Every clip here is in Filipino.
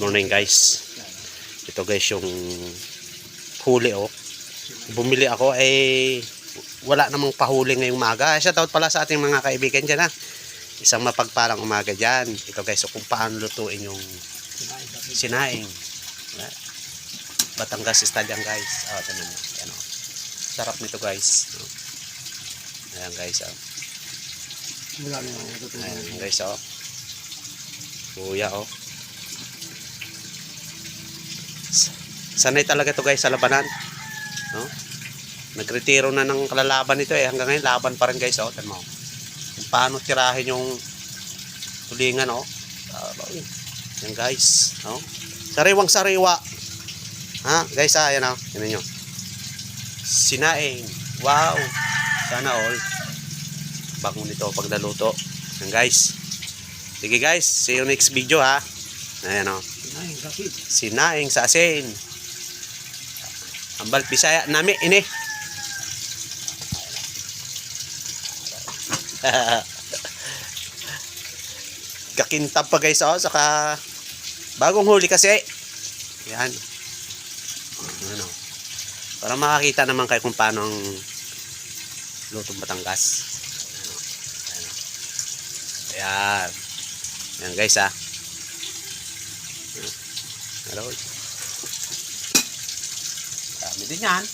morning guys. Ito guys yung huli oh. Bumili ako eh wala namang pahuli ngayong umaga. Shout out pala sa ating mga kaibigan dyan ha. Isang mapagpalang umaga dyan. Ito guys, so kung paano lutuin yung sinaing. Batangas yan guys. Oh, ito naman. Ayan, oh. Sarap nito guys. Oh. Ayan guys. Oh. Ayan guys. Oh. Kuya oh. Sanay talaga to guys sa labanan. No? Nagretiro na ng kalalaban nito eh. Hanggang ngayon laban pa rin guys. Oh. Mo. Kung paano tirahin yung tulingan oh. Aray. Yan guys. Oh. Sariwang sariwa. Ha? Guys ah. Ayan oh. Yan nyo. Sinaing. Wow. Sana all. Bango nito pag naluto. Yan guys. Sige guys. See you next video ha. Ayan oh. Ay, kasi. Sinaing sa asin. Ambal Bisaya nami ini. Kakintab pa guys oh saka bagong huli kasi. Yan. Ano. Para makakita naman kayo kung paano ang lutong Batangas. Ano. Ayan. Ayan guys ah. Hello. Dami din yan.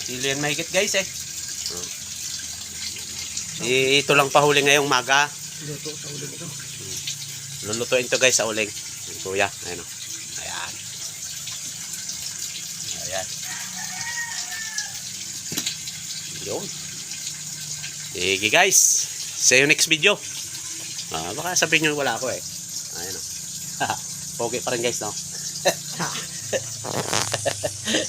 Silo yan mahigit guys eh. Oh. I- Ito lang pahuli ngayong maga. Luto sa ulo ito. Lulutuin to guys sa uling. Kuya, ayun o. Ayan. Ayan. Yun. Sige guys. See you next video. Ah, baka sabihin nyo wala ako eh. Ayun o. Pogi pa rin guys no.